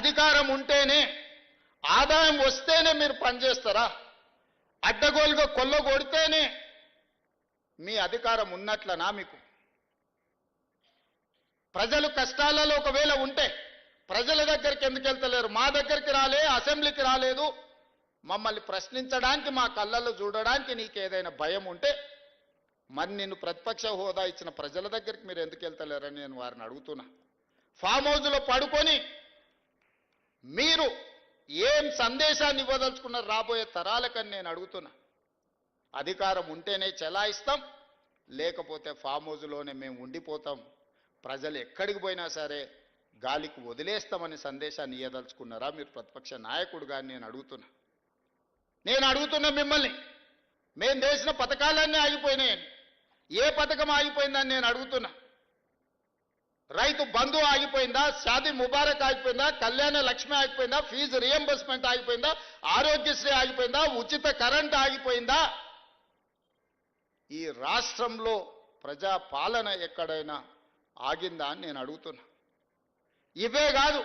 అధికారం ఉంటేనే ఆదాయం వస్తేనే మీరు పనిచేస్తారా? అడ్డగోలుగా కొల్ల కొడితేనే మీ అధికారం ఉన్నట్లనా మీకు? ప్రజలు కష్టాలలో ఒకవేళ ఉంటే ప్రజల దగ్గరికి ఎందుకు వెళ్తలేరు? మా దగ్గరికి రాలే అసెంబ్లీకి రాలేదు. మమ్మల్ని ప్రశ్నించడానికి మా కళ్ళల్లో చూడడానికి నీకు ఏదైనా భయం ఉంటే మరి నిన్ను ప్రతిపక్ష హోదా ఇచ్చిన ప్రజల దగ్గరికి మీరు ఎందుకు వెళ్తలేరని నేను వారిని అడుగుతున్నా. ఫామ్ హౌస్లో పడుకొని మీరు ఏం సందేశాన్ని ఇవ్వదలుచుకున్నారు రాబోయే తరాలకని నేను అడుగుతున్నా. అధికారం ఉంటేనే చెలాయిస్తాం లేకపోతే ఫామ్ హౌస్లోనే మేము ఉండిపోతాం. ప్రజలు ఎక్కడికి పోయినా సరే గాలికి వదిలేస్తామని సందేశాన్ని ఇవ్వదలుచుకున్నారా మీరు ప్రతిపక్ష నాయకుడుగా నేను అడుగుతున్నా. నేను అడుగుతున్నా మిమ్మల్ని మేము చేసిన పథకాలన్నీ ఆగిపోయినాయని ఏ పథకం ఆగిపోయిందని నేను అడుగుతున్నా. రైతు బంధు ఆగిపోయిందా? షాదీ ముబారక్ ఆగిపోయిందా? కళ్యాణ లక్ష్మి ఆగిపోయిందా? ఫీజు రియంబర్స్మెంట్ ఆగిపోయిందా? ఆరోగ్యశ్రీ ఆగిపోయిందా? ఉచిత కరెంట్ ఆగిపోయిందా? ఈ రాష్ట్రంలో ప్రజా పాలన ఎక్కడైనా ఆగిందా అని నేను అడుగుతున్నా. ఇవే కాదు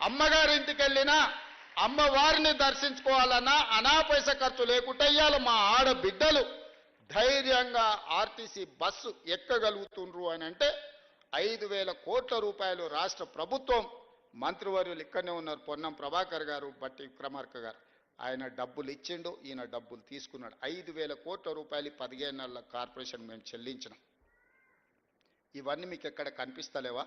అమ్మగారింటికి వెళ్ళినా అమ్మవారిని దర్శించుకోవాలన్నా అనా పైస ఖర్చు లేకుండా ఇయ్యాల మా ఆడబిడ్డలు. ధైర్యంగా ఆర్టీసీ బస్సు ఎక్కగలుగుతుండ్రు అని అంటే ఐదు వేల కోట్ల రూపాయలు రాష్ట్ర ప్రభుత్వం మంత్రివర్యులు ఇక్కడనే ఉన్నారు పొన్నం ప్రభాకర్ గారు బట్టి విక్రమార్క గారు. ఆయన డబ్బులు ఇచ్చిండు ఈయన డబ్బులు తీసుకున్నాడు. ఐదు వేల కోట్ల రూపాయలు పదిహేను నెలల కార్పొరేషన్ మేము చెల్లించినాం. ఇవన్నీ మీకు ఎక్కడ కనిపిస్తలేవా?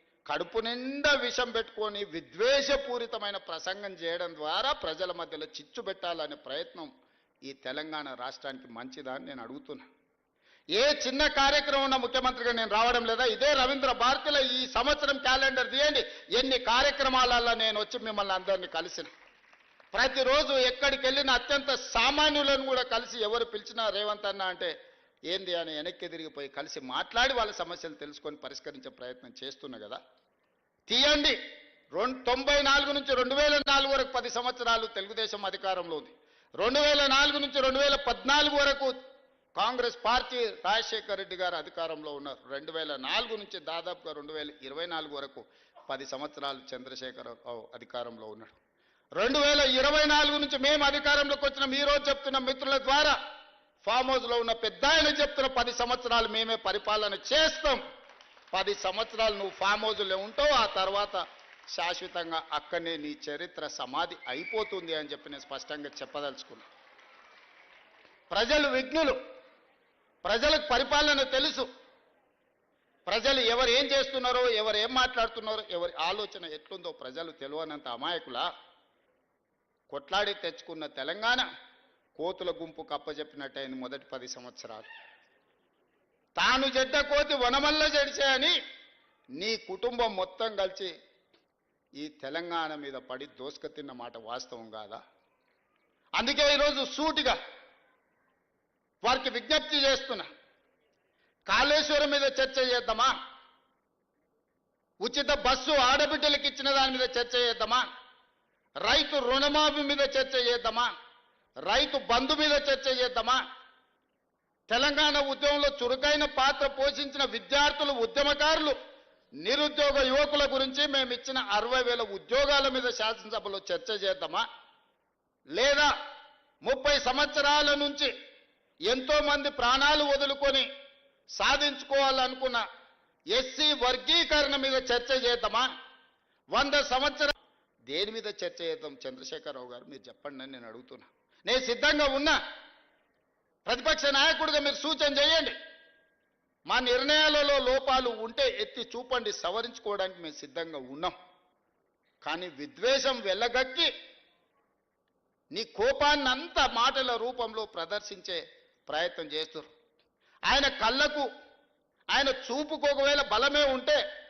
కడుపు నిండా విషం పెట్టుకొని విద్వేషపూరితమైన ప్రసంగం చేయడం ద్వారా ప్రజల మధ్యలో చిచ్చు పెట్టాలనే ప్రయత్నం ఈ తెలంగాణ రాష్ట్రానికి మంచిదా అని నేను అడుగుతున్నా. ఏ చిన్న కార్యక్రమం ఉన్న ముఖ్యమంత్రిగా నేను రావడం లేదా? ఇదే రవీంద్ర భారతిలో ఈ సంవత్సరం క్యాలెండర్ తీయండి. ఎన్ని కార్యక్రమాలలో నేను వచ్చి మిమ్మల్ని అందరినీ కలిసిన? ప్రతిరోజు ఎక్కడికి వెళ్ళిన అత్యంత సామాన్యులను కూడా కలిసి ఎవరు పిలిచినా రేవంత్ అన్న అంటే ఏంది అని వెనక్కి తిరిగిపోయి కలిసి మాట్లాడి వాళ్ళ సమస్యలు తెలుసుకొని పరిష్కరించే ప్రయత్నం చేస్తున్నా కదా? తీయండి. రెండు తొంభై నాలుగు నుంచి రెండు వేల నాలుగు వరకు పది సంవత్సరాలు తెలుగుదేశం అధికారంలో ఉంది. రెండు వేల నాలుగు నుంచి రెండు వేల పద్నాలుగు వరకు కాంగ్రెస్ పార్టీ రాజశేఖర్ రెడ్డి గారు అధికారంలో ఉన్నారు. రెండు వేల నాలుగు నుంచి దాదాపుగా రెండు వేల ఇరవై నాలుగు వరకు పది సంవత్సరాలు చంద్రశేఖర్ అధికారంలో ఉన్నాడు. రెండు వేల ఇరవై నాలుగు నుంచి మేము అధికారంలోకి వచ్చిన. మీరు రోజు చెప్తున్న మిత్రుల ద్వారా ఫామ్ హౌస్లో ఉన్న పెద్ద ఆయన చెప్తున్న పది సంవత్సరాలు మేమే పరిపాలన చేస్తాం. పది సంవత్సరాలు నువ్వు ఫామ్ హౌస్లో ఉంటావు ఆ తర్వాత శాశ్వతంగా అక్కడనే నీ చరిత్ర సమాధి అయిపోతుంది అని చెప్పి నేను స్పష్టంగా చెప్పదలుచుకున్నా. ప్రజలు విఘ్నులు. ప్రజలకు పరిపాలన తెలుసు. ప్రజలు ఎవరు ఏం చేస్తున్నారో ఎవరు ఏం మాట్లాడుతున్నారో ఎవరి ఆలోచన ఎట్లుందో ప్రజలు తెలియనంత అమాయకులా. కొట్లాడి తెచ్చుకున్న తెలంగాణ కోతుల గుంపు కప్పజెప్పినట్టయింది మొదటి పది సంవత్సరాలు. తాను చెడ్డ కోతి వనమల్ల చెడిచాయని నీ కుటుంబం మొత్తం కలిసి ఈ తెలంగాణ మీద పడి దోసుక తిన్న మాట వాస్తవం కాదా? అందుకే ఈరోజు సూటిగా వారికి విజ్ఞప్తి చేస్తున్నా. కాళేశ్వరం మీద చర్చ చేద్దామా? ఉచిత బస్సు ఆడబిడ్డలకు ఇచ్చిన దాని మీద చర్చ చేద్దామా? రైతు రుణమాఫీ మీద చర్చ చేద్దామా? రైతు బంధు మీద చర్చ చేద్దామా? తెలంగాణ ఉద్యమంలో చురుకైన పాత్ర పోషించిన విద్యార్థులు ఉద్యమకారులు నిరుద్యోగ యువకుల గురించి మేము ఇచ్చిన అరవై వేల ఉద్యోగాల మీద శాసనసభలో చర్చ చేద్దామా? లేదా ముప్పై సంవత్సరాల నుంచి ఎంతో మంది ప్రాణాలు వదులుకొని సాధించుకోవాలనుకున్న ఎస్సీ వర్గీకరణ మీద చర్చ చేద్దామా? వంద సంవత్సరాలు దేని మీద చర్చ చేద్దాం? చంద్రశేఖరరావు గారు మీరు చెప్పండి అని నేను అడుగుతున్నా. నేను సిద్ధంగా ఉన్నా. ప్రతిపక్ష నాయకుడిగా మీరు సూచన చేయండి. మా నిర్ణయాలలో లోపాలు ఉంటే ఎత్తి చూపండి సవరించుకోవడానికి మేము సిద్ధంగా ఉన్నాం. కానీ విద్వేషం వెళ్ళగక్కి నీ కోపాన్నంతా మాటల రూపంలో ప్రదర్శించే ప్రయత్నం చేస్తారు ఆయన కళ్ళకు ఆయన చూపుకు ఒకవేళ బలమే ఉంటే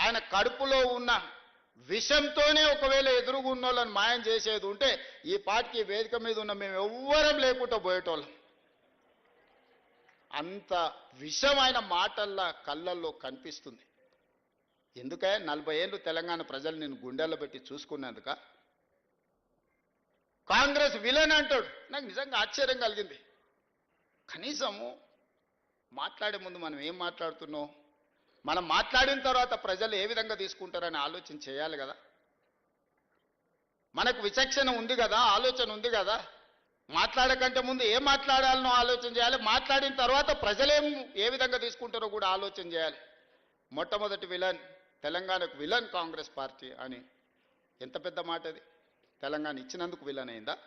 ఆయన కడుపులో ఉన్న విషంతోనే ఒకవేళ ఎదురుగున్న వాళ్ళని మాయం చేసేది ఉంటే ఈ పాటికి వేదిక మీద ఉన్న మేము ఎవ్వరం లేకుండా పోయేటోళ్ళం. అంత విషమైన మాటల్లా కళ్ళల్లో కనిపిస్తుంది. ఎందుకే నలభై ఏళ్ళు తెలంగాణ ప్రజలు నేను గుండెల్లో పెట్టి చూసుకున్నందుక? కాంగ్రెస్ విలన్ అంటాడు. నాకు నిజంగా ఆశ్చర్యం కలిగింది. కనీసము మాట్లాడే ముందు మనం ఏం మాట్లాడుతున్నాం? మనం మాట్లాడిన తర్వాత ప్రజలు ఏ విధంగా తీసుకుంటారని ఆలోచన చేయాలి కదా. మనకు విచక్షణ ఉంది కదా ఆలోచన ఉంది కదా. మాట్లాడకంటే ముందు ఏం మాట్లాడాలనో ఆలోచన చేయాలి. మాట్లాడిన తర్వాత ప్రజలేం ఏ విధంగా తీసుకుంటారో కూడా ఆలోచన చేయాలి. మొట్టమొదటి విలన్ తెలంగాణకు విలన్ కాంగ్రెస్ పార్టీ అని. ఎంత పెద్ద మాట అది. తెలంగాణ ఇచ్చినందుకు విలన్ అయిందా?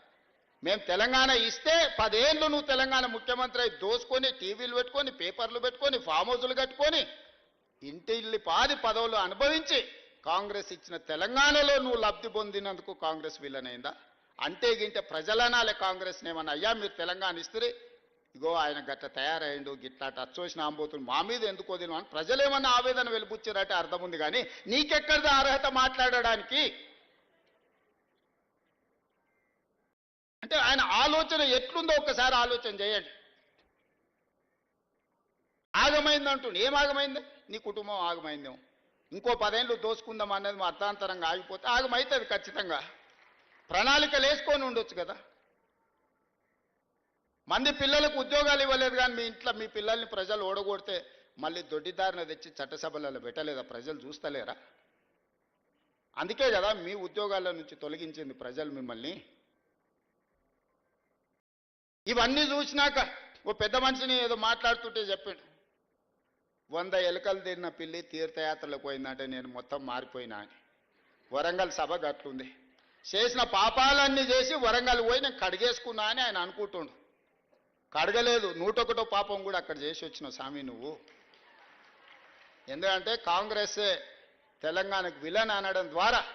మేము తెలంగాణ ఇస్తే పదేళ్ళు నువ్వు తెలంగాణ ముఖ్యమంత్రి అయి దోసుకొని టీవీలు పెట్టుకొని పేపర్లు పెట్టుకొని ఫామ్ హౌజులు కట్టుకొని ఇంటిల్లి పాది పదవులు అనుభవించి కాంగ్రెస్ ఇచ్చిన తెలంగాణలో నువ్వు లబ్ధి పొందినందుకు కాంగ్రెస్ విలన్ అయిందా అంటే గింటే ప్రజలనాలే కాంగ్రెస్ ఏమన్నా అయ్యా మీరు తెలంగాణ ఇస్తే ఇగో ఆయన గట్ట తయారయ్యండు గిట్లా అచ్చోసిన ఆంబోతులు మా మీద ఎందుకు వదిలిన అని ప్రజలేమన్నా ఆవేదన వెలిపుచ్చారంటే అర్థం ఉంది కానీ నీకెక్కడిది అర్హత మాట్లాడడానికి? అంటే ఆయన ఆలోచన ఎట్లుందో ఒక్కసారి ఆలోచన చేయండి. ఆగమైంది అంటుండే ఏం ఆగమైంది? నీ కుటుంబం ఆగమైందేమో ఇంకో పదేళ్ళు దోసుకుందాం అనేది మా అర్థాంతరంగా ఆగిపోతే ఆగమైతుంది ఖచ్చితంగా. ప్రణాళికలు వేసుకొని ఉండొచ్చు కదా. మంది పిల్లలకు ఉద్యోగాలు ఇవ్వలేదు కానీ మీ ఇంట్లో మీ పిల్లల్ని ప్రజలు ఓడగొడితే మళ్ళీ దొడ్డిదారిన తెచ్చి చట్టసభలలో పెట్టలేదా? ప్రజలు చూస్తలేరా? అందుకే కదా మీ ఉద్యోగాల నుంచి తొలగించింది ప్రజలు మిమ్మల్ని. ఇవన్నీ చూసినాక ఓ పెద్ద మనిషిని ఏదో మాట్లాడుతుంటే చెప్పాడు. వంద ఎలుకలు తిన్న పిల్లి తీర్థయాత్రలకు పోయిందంటే నేను మొత్తం మారిపోయినా అని. వరంగల్ సభ గట్లుంది. చేసిన పాపాలన్నీ చేసి వరంగల్ పోయి నేను కడిగేసుకున్నా అని ఆయన అనుకుంటుండు. కడగలేదు. నూటొకటో పాపం కూడా అక్కడ చేసి వచ్చిన స్వామి నువ్వు. ఎందుకంటే కాంగ్రెస్ తెలంగాణకు విలన్ అనడం ద్వారా.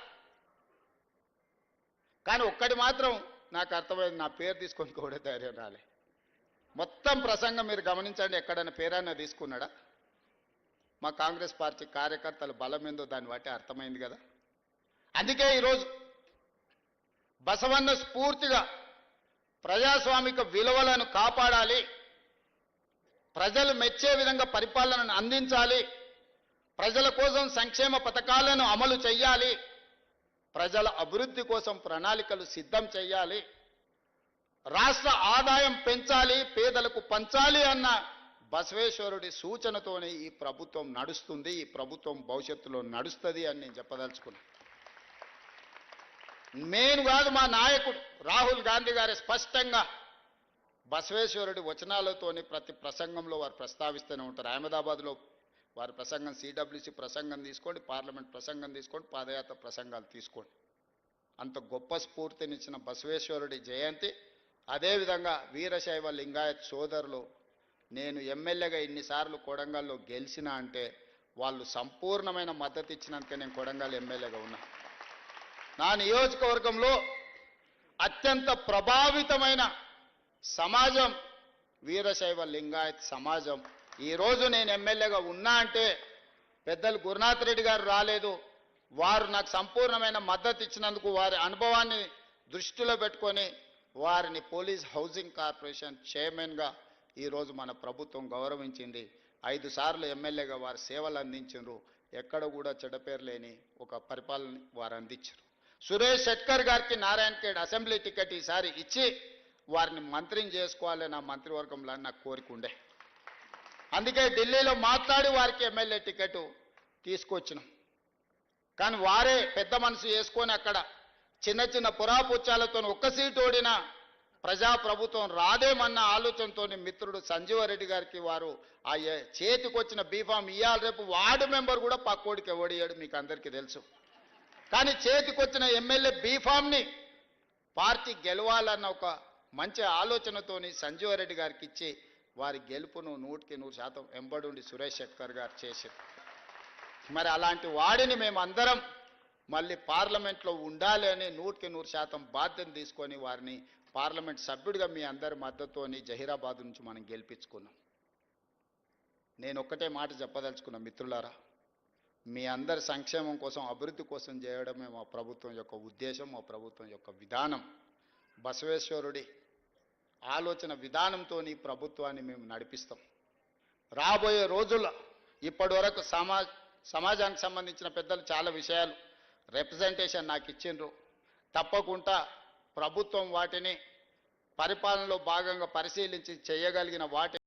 కానీ ఒక్కటి మాత్రం నాకు అర్థమైంది. నా పేరు తీసుకొని కూడా ధైర్యం రాలే. మొత్తం ప్రసంగం మీరు గమనించండి. ఎక్కడైనా పేరైనా తీసుకున్నాడా? మా కాంగ్రెస్ పార్టీ కార్యకర్తల బలం దాన్ని బట్టి అర్థమైంది కదా? అందుకే ఈరోజు బసవన్న స్ఫూర్తిగా ప్రజాస్వామిక విలువలను కాపాడాలి ప్రజలు మెచ్చే విధంగా పరిపాలనను అందించాలి ప్రజల కోసం సంక్షేమ పథకాలను అమలు చేయాలి ప్రజల అభివృద్ధి కోసం ప్రణాళికలు సిద్ధం చేయాలి రాష్ట్ర ఆదాయం పెంచాలి పేదలకు పంచాలి అన్న బసవేశ్వరుడి సూచనతోనే ఈ ప్రభుత్వం నడుస్తుంది ఈ ప్రభుత్వం భవిష్యత్తులో నడుస్తుంది అని నేను చెప్పదలుచుకున్నాను నేను కాదు మా నాయకుడు రాహుల్ గాంధీ గారి స్పష్టంగా బసవేశ్వరుడి వచనాలతోని ప్రతి ప్రసంగంలో వారు ప్రస్తావిస్తూనే ఉంటారు. అహ్మదాబాద్లో వారి ప్రసంగం సిడబ్ల్యూసి ప్రసంగం తీసుకోండి పార్లమెంట్ ప్రసంగం తీసుకోండి పాదయాత్ర ప్రసంగాలు తీసుకోండి. అంత గొప్ప స్ఫూర్తినిచ్చిన బసవేశ్వరుడి జయంతి. అదేవిధంగా వీరశైవ లింగాయత్ సోదరులు నేను ఎమ్మెల్యేగా ఇన్నిసార్లు కొడంగల్లో గెలిచిన అంటే వాళ్ళు సంపూర్ణమైన మద్దతు ఇచ్చినందుకే నేను కొడంగల్ ఎమ్మెల్యేగా ఉన్నా. నా నియోజకవర్గంలో అత్యంత ప్రభావితమైన సమాజం వీరశైవ లింగాయత్ సమాజం. ఈరోజు నేను ఎమ్మెల్యేగా ఉన్నా అంటే పెద్దలు గురునాథ్ రెడ్డి గారు రాలేదు. వారు నాకు సంపూర్ణమైన మద్దతు ఇచ్చినందుకు వారి అనుభవాన్ని దృష్టిలో పెట్టుకొని వారిని పోలీస్ హౌసింగ్ కార్పొరేషన్ చైర్మన్గా ఈరోజు మన ప్రభుత్వం గౌరవించింది. ఐదు సార్లు ఎమ్మెల్యేగా వారు సేవలు అందించారు ఎక్కడ కూడా చెడపేరు లేని ఒక పరిపాలన వారు అందించారు సురేష్ శెట్కర్ గారికి నారాయణఖేడ్ అసెంబ్లీ టికెట్ ఈసారి ఇచ్చి వారిని మంత్రిని చేసుకోవాలి నా మంత్రివర్గంలో నాకు కోరిక ఉండే. అందుకే ఢిల్లీలో మాట్లాడి వారికి ఎమ్మెల్యే టికెట్ తీసుకొచ్చినాం. కానీ వారే పెద్ద మనసు వేసుకొని అక్కడ చిన్న చిన్న పురాపుచ్చాలతో ఒక్క సీటు ఓడిన ప్రజాప్రభుత్వం రాదేమన్న ఆలోచనతో మిత్రుడు సంజీవారెడ్డి గారికి వారు ఆ చేతికొచ్చిన బీఫామ్ ఇవ్వాలి రేపు వార్డు మెంబర్ కూడా పక్కోడికి ఓడియాడు మీకు అందరికీ తెలుసు. కానీ చేతికొచ్చిన ఎమ్మెల్యే బీఫామ్ని పార్టీ గెలవాలన్న ఒక మంచి ఆలోచనతోని సంజీవారెడ్డి గారికి ఇచ్చి వారి గెలుపును నూటికి నూరు శాతం వెంబడుండి సురేష్ శెట్కర్ గారు చేశారు. మరి అలాంటి వాడిని మేము అందరం మళ్ళీ పార్లమెంట్లో ఉండాలి అని నూటికి నూరు శాతం బాధ్యత తీసుకొని వారిని పార్లమెంట్ సభ్యుడిగా మీ అందరి మద్దతుతోని జహీరాబాద్ నుంచి మనం గెలిపించుకున్నాం. నేను ఒక్కటే మాట చెప్పదలుచుకున్నా మిత్రులారా మీ అందరి సంక్షేమం కోసం అభివృద్ధి కోసం చేయడమే మా ప్రభుత్వం యొక్క ఉద్దేశం మా ప్రభుత్వం యొక్క విధానం. బసవేశ్వరుడి ఆలోచన విధానంతో ప్రభుత్వాన్ని మేము నడిపిస్తాం. రాబోయే రోజుల్లో ఇప్పటి వరకు సమా సమాజానికి సంబంధించిన పెద్దలు చాలా విషయాలు రిప్రజెంటేషన్ నాకు ఇచ్చిండ్రు. తప్పకుండా ప్రభుత్వం వాటిని పరిపాలనలో భాగంగా పరిశీలించి చేయగలిగిన వాటి